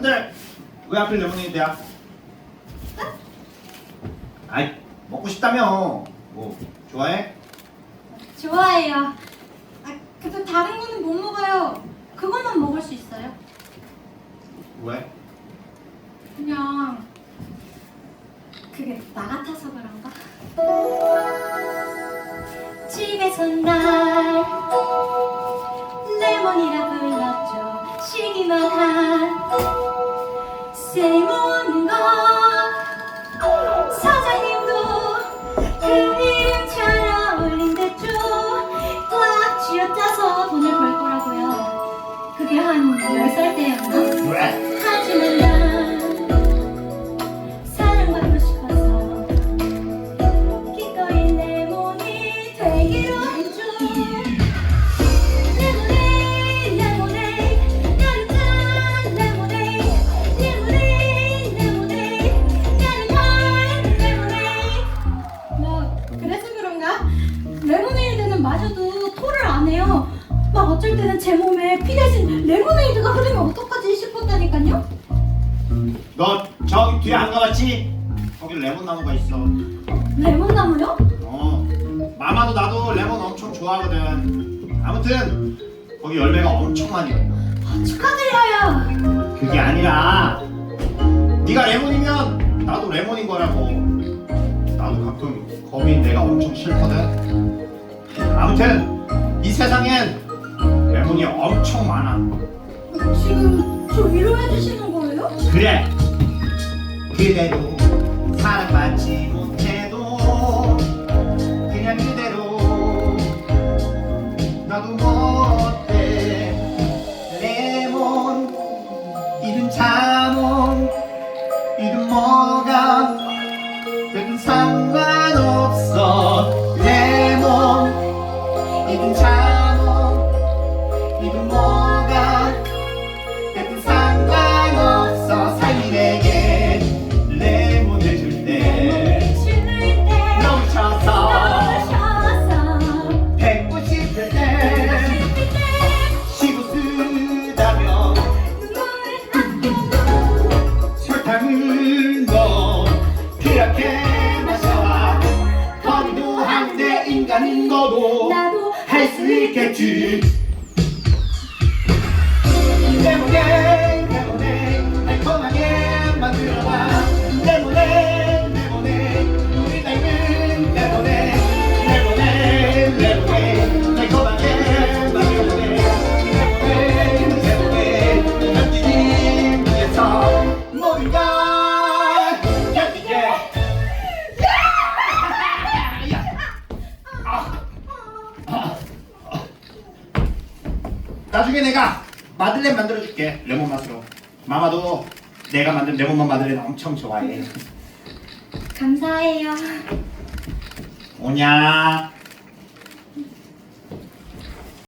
왜 하필 레모네이드야? 아이 먹고 싶다며. 뭐 좋아해? 좋아해요. 아, 근데 다른 거는 못 먹어요. 그것만 먹을 수 있어요. 왜? 그냥 그게 나 같아서 그런가? 집에서 날 레몬이라 불렀죠. 시기만 한 거 사장님도 그 이름 잘 어울린댔죠. 꽉 쥐어짜서 돈을 벌 거라고요. 그게 한 10살 때였나? 어쩔 때는 제 몸에 피 대신 레모네이드가 흐르면 어떡하지 싶었다니까요 너 저기 뒤에 안 가봤지? 거기 레몬 나무가 있어. 레몬나무요? 어. 마마도 나도 레몬 엄청 좋아하거든. 아무튼 거기 열매가 엄청 많이 있어. 아, 축하드려요. 그게 아니라 네가 레몬이면 나도 레몬인 거라고. 나도 가끔 거미인 내가 엄청 싫거든. 아무튼 이 세상엔 레몬이 엄청 많아. 지금 저 위로해 주시는 거예요? 그래. 그대로 사랑받지 못해도 그냥 그대로 나도 못해 레몬 이름 자몽 이름 뭐가 되든 상 넣어 그렇게 마셔 거기도 한데 인간인 거도 나도 할 수 있겠지. 레모네 나중에 내가 마들렌 만들어줄게 레몬 맛으로. 마마도 내가 만든 레몬맛 마들렌 엄청 좋아해. 감사해요. 오냐